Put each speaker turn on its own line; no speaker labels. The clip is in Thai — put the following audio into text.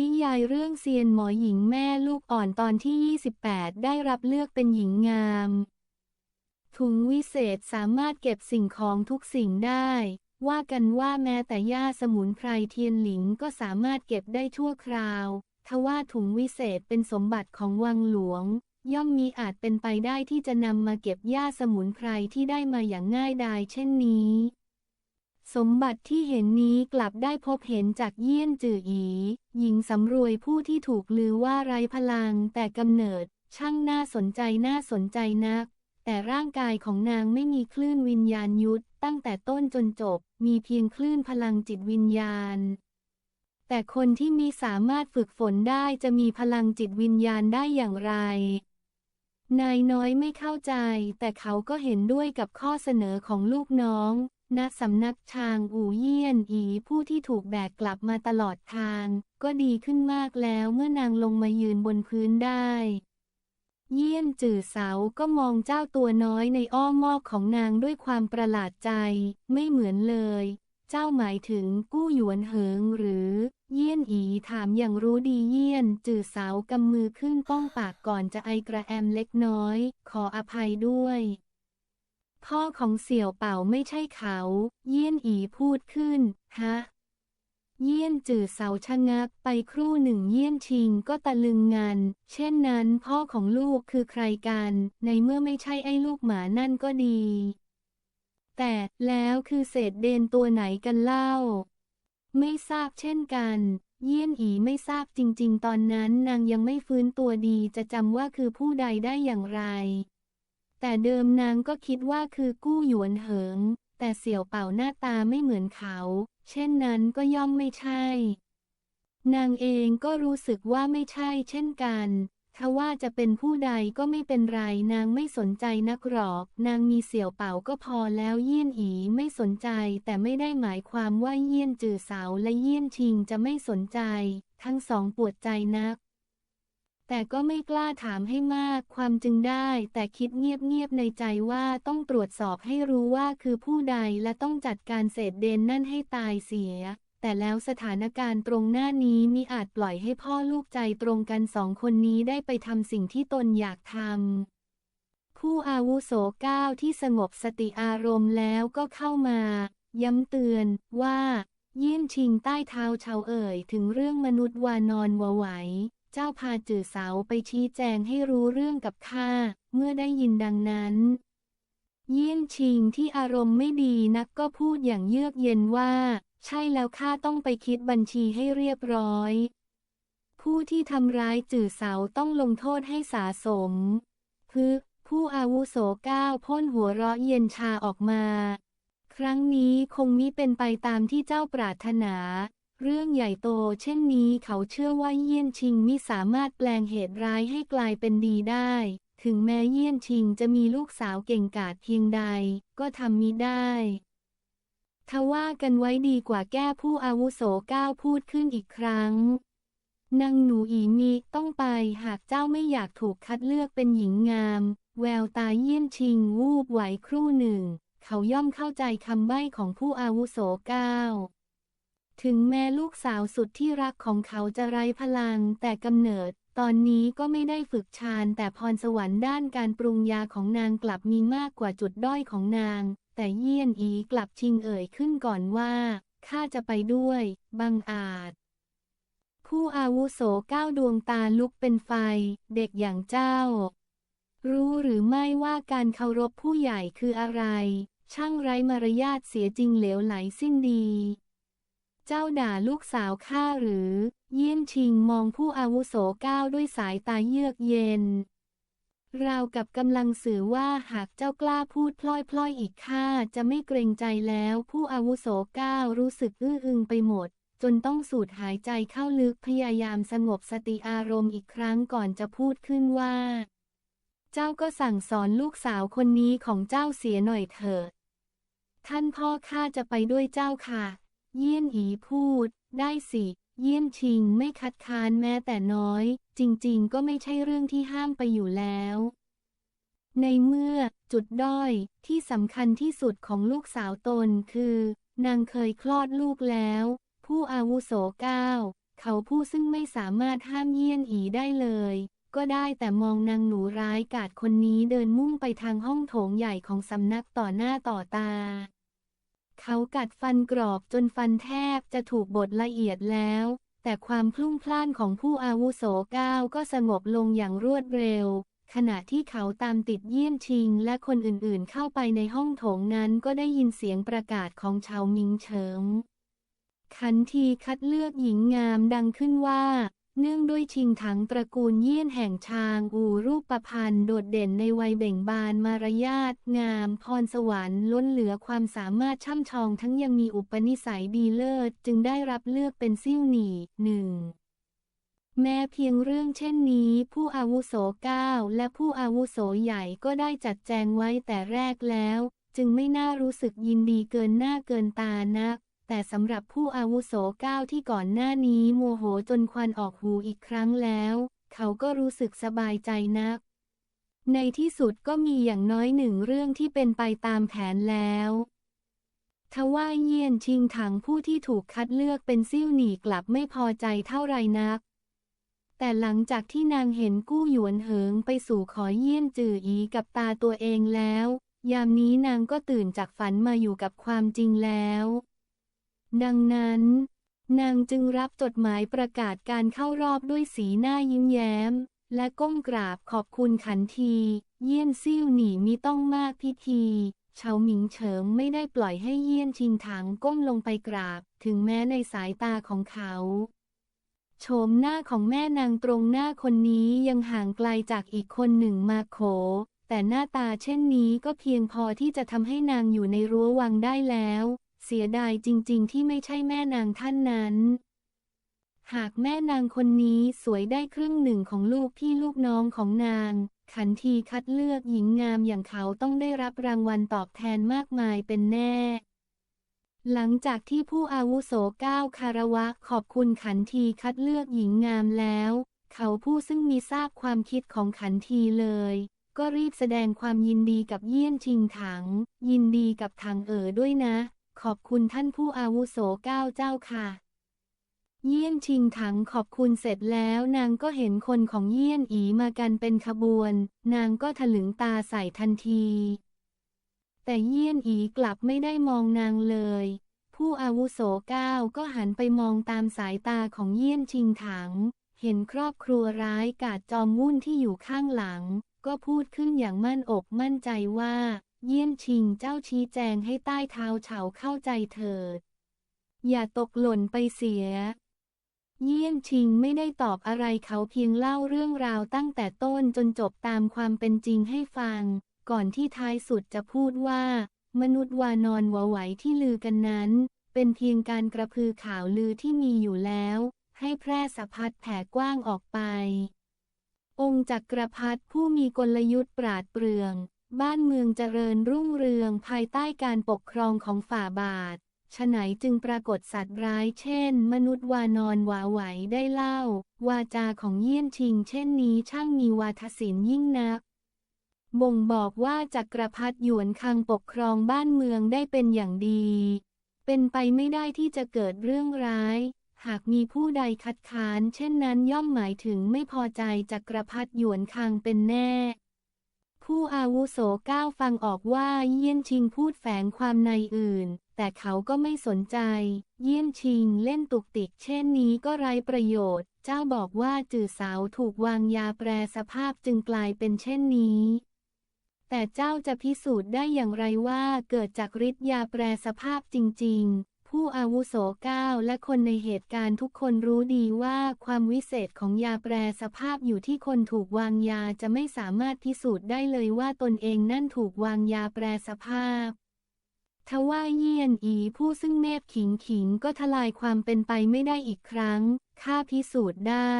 นิยายเรื่องเซียนหมอหญิงแม่ลูกอ่อนตอนที่ 28 ได้รับเลือกเป็นหญิงงาม ถุงวิเศษสามารถเก็บสิ่งของทุกสิ่งได้ ว่ากันว่าแม้แต่หญ้าสมุนไพรเทียนหลิงก็สามารถเก็บได้ชั่วคราวทว่าถุงวิเศษเป็นสมบัติของวังหลวง ย่อมมีอาจเป็นไปได้ที่จะนำมาเก็บหญ้าสมุนไพรที่ได้มาอย่างง่ายดายเช่นนี้ สมบัติที่เห็นนี้กลับได้พบเห็นจากเยี่ยนจื่ออี หญิงสำรวยผู้ที่ถูกลือว่าไร้พลังแต่กำเนิด ช่างน่าสนใจน่าสนใจนัก แต่ร่างกายของนางไม่มีคลื่นวิญญาณยุทธตั้งแต่ต้นจนจบ มีเพียงคลื่นพลังจิตวิญญาณ แต่คนที่มีสามารถฝึกฝนได้จะมีพลังจิตวิญญาณได้อย่างไร นายน้อยไม่เข้าใจ แต่เขาก็เห็นด้วยกับข้อเสนอของลูกน้อง ณสำนักชางอู่เยี่ยนอีผู้ที่ถูกแบกกลับมาตลอดทาง ก็ดีขึ้นมากแล้วเมื่อนางลงมายืนบนพื้นได้ เยี่ยนจื่อเสาก็มองเจ้าตัวน้อยในอ้อมมอกของนางด้วยความประหลาดใจ ไม่เหมือนเลย เจ้าหมายถึงกู้หยวนเหิงหรือ เยี่ยนอีถามอย่างรู้ดีเยี่ยนจื่อเสากำมือขึ้นป้องปากก่อนจะไอกระแอมเล็กน้อย ขออภัยด้วย พ่อของเสี่ยวเป่าไม่ใช่เขา เยี่ยนอีพูดขึ้น ฮะ เยี่ยนจื่อเสาชะงักไปครู่หนึ่งเยี่ยนชิงก็ตะลึงงาน เช่นนั้นพ่อของลูกคือใครกัน ในเมื่อไม่ใช่ไอ้ลูกหมานั่นก็ดี แต่แล้วคือเศษเดนตัวไหนกันเล่า ไม่ทราบเช่นกันเยี่ยนอีไม่ทราบจริง ๆ ตอนนั้นนางยังไม่ฟื้นตัวดีจะจำว่าคือผู้ใดได้อย่างไร แต่เดิมนางก็คิดว่าคือกู้หยวนเหิง แต่เสี่ยวเป่าหน้าตาไม่เหมือนเขา เช่นนั้นก็ย่อมไม่ใช่ นางเองก็รู้สึกว่าไม่ใช่เช่นกันทว่าจะเป็นผู้ใดก็ไม่เป็นไรนางไม่สนใจนักหรอก นางมีเสี่ยวเป่าก็พอแล้วเยี่ยนอีไม่สนใจ แต่ไม่ได้หมายความว่าเยี่ยนจือเสาและเยี่ยนชิงจะไม่สนใจ ทั้งสองปวดใจนัก แต่ก็ไม่กล้าถามให้มากความจึงได้ แต่คิดเงียบๆในใจว่าต้องตรวจสอบให้รู้ว่าคือผู้ใดและต้องจัดการเศษเดนนั่นให้ตายเสีย แต่แล้วสถานการณ์ตรงหน้านี้มิอาจปล่อยให้พ่อลูกใจตรงกันสองคนนี้ได้ไปทำสิ่งที่ตนอยากทำผู้อาวุโสก้าวที่สงบสติอารมณ์แล้วก็เข้ามา ย้ำเตือนว่า เยี่ยนชิงใต้เท้าชาวเอ่ยถึงเรื่องมนุษย์วานอนวไหว เจ้าพาจื่อเสาไปชี้แจงให้รู้เรื่องกับข้า เมื่อได้ยินดังนั้น เยี่ยนชิงที่อารมณ์ไม่ดีนักก็พูดอย่างเยือกเย็นว่า ใช่แล้วข้าต้องไปคิดบัญชีให้เรียบร้อย ผู้ที่ทำร้ายจื่อเสาต้องลงโทษให้สาสมพึกผู้อาวุโสก้าวพ่นหัวเราะเย็นชาออกมา ครั้งนี้คงมิเป็นไปตามที่เจ้าปรารถนา เรื่องใหญ่โตเช่นนี้เขาเชื่อว่าเยี่ยนชิงมิสามารถแปลงเหตุร้ายให้กลายเป็นดีได้ ถึงแม้เยี่ยนชิงจะมีลูกสาวเก่งกาจเพียงใด ก็ทำมิได้ทว่ากันไว้ดีกว่าแก้ผู้อาวุโสก้าวพูดขึ้นอีกครั้งนางหนูอีมีต้องไปหากเจ้าไม่อยากถูกคัดเลือกเป็นหญิงงาม แววตาเยี่ยนชิงวูบไหวครู่หนึ่ง เขาย่อมเข้าใจคำใบ้ของผู้อาวุโสก้าว ถึงแม้ลูกสาวสุดที่รักของเขาจะไร้พลัง แต่กำเนิด ตอนนี้ก็ไม่ได้ฝึกชาญแต่พรสวรรค์ด้านการปรุงยาของนางกลับมีมากกว่าจุดด้อยของนาง แต่เยี่ยนอีกลับชิงเอ่ยขึ้นก่อนว่าข้าจะไปด้วย บังอาจ ผู้อาวุโสก้าวดวงตาลุกเป็นไฟ เด็กอย่างเจ้า รู้หรือไม่ว่าการเคารพผู้ใหญ่คืออะไร ช่างไร้มารยาทเสียจริงเหลวไหลสิ้นดี เจ้าด่าลูกสาวข้าหรือ เยี่ยนชิงมองผู้อาวุโสก้าวด้วยสายตาเยือกเย็น ราวกับกำลังสื่อว่าหากเจ้ากล้าพูดพล่อยๆอีกข้าจะไม่เกรงใจแล้วผู้อาวุโสก้าวรู้สึกอื้ออึงไปหมด จนต้องสูดหายใจเข้าลึกพยายามสงบสติอารมณ์อีกครั้งก่อนจะพูดขึ้นว่า เจ้าก็สั่งสอนลูกสาวคนนี้ของเจ้าเสียหน่อยเถิดท่านพ่อข้าจะไปด้วยเจ้าค่ะ เยี่ยนอีพูด ได้สิ เยี่ยนชิงไม่คัดค้านแม้แต่น้อย จริงๆ ก็ไม่ใช่เรื่องที่ห้ามไปอยู่แล้ว ในเมื่อจุดด้อยที่สำคัญที่สุดของลูกสาวตนคือ นางเคยคลอดลูกแล้ว ผู้อาวุโสก้าวเขาผู้ซึ่งไม่สามารถห้ามเยี่ยนอีได้เลย ก็ได้แต่มองนางหนูร้ายกาจคนนี้เดินมุ่งไปทางห้องโถงใหญ่ของสำนักต่อหน้าต่อตา เขากัดฟันกรอบจนฟันแทบจะถูกบดละเอียดแล้ว แต่ความพลุ่งพล่านของผู้อาวุโสก้าวก็สงบลงอย่างรวดเร็ว ขณะที่เขาตามติดเยี่ยนชิงและคนอื่นๆเข้าไปในห้องโถงนั้นก็ได้ยินเสียงประกาศของชาวมิงเฉิงขันทีคัดเลือกหญิงงามดังขึ้นว่า เนื่องด้วยชิงถังตระกูลเยี่ยนแห่งชางอูรูปประพันธ์โดดเด่นในวัยเบ่งบานมารยาทงาม พรสวรรค์ล้นเหลือความสามารถช่ำชองทั้งยังมีอุปนิสัยดีเลิศ จึงได้รับเลือกเป็นซิ่วหนีหนึ่งแม้เพียงเรื่องเช่นนี้ ผู้อาวุโสเก้าและผู้อาวุโสใหญ่ก็ได้จัดแจงไว้แต่แรกแล้ว จึงไม่น่ารู้สึกยินดีเกินหน้าเกินตานัก แต่สำหรับผู้อาวุโสเก้าที่ก่อนหน้านี้โมโหจนควันออกหูอีกครั้งแล้ว เขาก็รู้สึกสบายใจนัก ในที่สุดก็มีอย่างน้อยหนึ่งเรื่องที่เป็นไปตามแผนแล้วทว่าเยี่ยนชิงถังผู้ที่ถูกคัดเลือกเป็นซิ่วหนีกลับไม่พอใจเท่าไรนัก แต่หลังจากที่นางเห็นกู้หยวนเหิงไปสู่ขอเยี่ยนจื่ออีกับตาตัวเองแล้ว ยามนี้นางก็ตื่นจากฝันมาอยู่กับความจริงแล้ว ดังนั้น นางจึงรับจดหมายประกาศการเข้ารอบด้วยสีหน้ายิ้มแย้ม และก้มกราบขอบคุณขันที เยี่ยนซิ่วหนีมีต้องมากพิธีเฉาหมิงเฉิงไม่ได้ปล่อยให้เยี่ยนชิงถังก้มลงไปกราบ ถึงแม้ในสายตาของเขาโฉมหน้าของแม่นางตรงหน้าคนนี้ยังห่างไกลจากอีกคนหนึ่งมาโข แต่หน้าตาเช่นนี้ก็เพียงพอที่จะทำให้นางอยู่ในรั้ววังได้แล้ว เสียดายจริง ๆ ที่ไม่ใช่แม่นางท่านนั้น หากแม่นางคนนี้สวยได้ครึ่งหนึ่งของลูกพี่ลูกน้องของนาง ขันทีคัดเลือกหญิงงามอย่างเขาต้องได้รับรางวัลตอบแทนมากมายเป็นแน่ หลังจากที่ผู้อาวุโสก้าวคารวะขอบคุณขันทีคัดเลือกหญิงงามแล้ว เขาผู้ซึ่งมีทราบความคิดของขันทีเลยก็รีบแสดงความยินดีกับเยี่ยนชิงถัง ยินดีกับทางเอ๋อด้วยนะ ขอบคุณท่านผู้อาวุโสเก้าเจ้าค่ะ เยี่ยนชิงถังขอบคุณเสร็จแล้วนางก็เห็นคนของเยี่ยนอีมากันเป็นขบวน นางก็ถลึงตาใส่ทันที แต่เยี่ยนอีกลับไม่ได้มองนางเลย ผู้อาวุโสเก้าก็หันไปมองตามสายตาของเยี่ยนชิงถัง เห็นครอบครัวร้ายกาจจอมวุ่นที่อยู่ข้างหลัง ก็พูดขึ้นอย่างมั่นอกมั่นใจว่า เยี่ยนชิงเจ้าชี้แจงให้ใต้เท้าเฉาเข้าใจเถิด อย่าตกหล่นไปเสีย เยี่ยนชิงไม่ได้ตอบอะไรเขาเพียงเล่าเรื่องราวตั้งแต่ต้นจนจบตามความเป็นจริงให้ฟัง ก่อนที่ท้ายสุดจะพูดว่า มนุษย์วานอนหัวไหวที่ลือกันนั้น เป็นเพียงการกระพือข่าวลือที่มีอยู่แล้ว ให้แพร่สะพัดแผ่กว้างออกไป องค์จักรพรรดิผู้มีกลยุทธ์ปราดเปรื่อง บ้านเมืองเจริญรุ่งเรืองภายใต้การปกครองของฝ่าบาทฉไหนจึงปรากฏสัตว์ร้ายเช่น มนุษย์วานอนหวาไหวได้เล่า วาจาของเยี่ยนชิง เช่นนี้ช่างมีวาทศิลป์ยิ่งนัก บ่งบอกว่าจักรพรรดิหยวนคังปกครองบ้านเมืองได้เป็นอย่างดี เป็นไปไม่ได้ที่จะเกิดเรื่องร้าย หากมีผู้ใดคัดค้าน เช่นนั้นย่อมหมายถึงไม่พอใจจักรพรรดิหยวนคังเป็นแน่ ผู้อาวุโสก้าวฟังออกว่าเยี่ยนชิงพูดแฝงความในอื่น แต่เขาก็ไม่สนใจ เยี่ยนชิงเล่นตุกติกเช่นนี้ก็ไร้ประโยชน์ เจ้าบอกว่าจื่อสาวถูกวางยาแปรสภาพจึงกลายเป็นเช่นนี้ แต่เจ้าจะพิสูจน์ได้อย่างไรว่าเกิดจากฤทธิ์ยาแปรสภาพจริง ๆ ผู้อาวุโสก้าวและคนในเหตุการณ์ทุกคนรู้ดีว่าความวิเศษของยาแปรสภาพอยู่ที่คนถูกวางยาจะไม่สามารถพิสูจน์ได้เลยว่าตนเองนั่นถูกวางยาแปรสภาพทว่าเยี่ยนอีผู้ซึ่งเนบขิงขิงก็ทลายความเป็นไปไม่ได้อีกครั้งข้าพิสูจน์ได้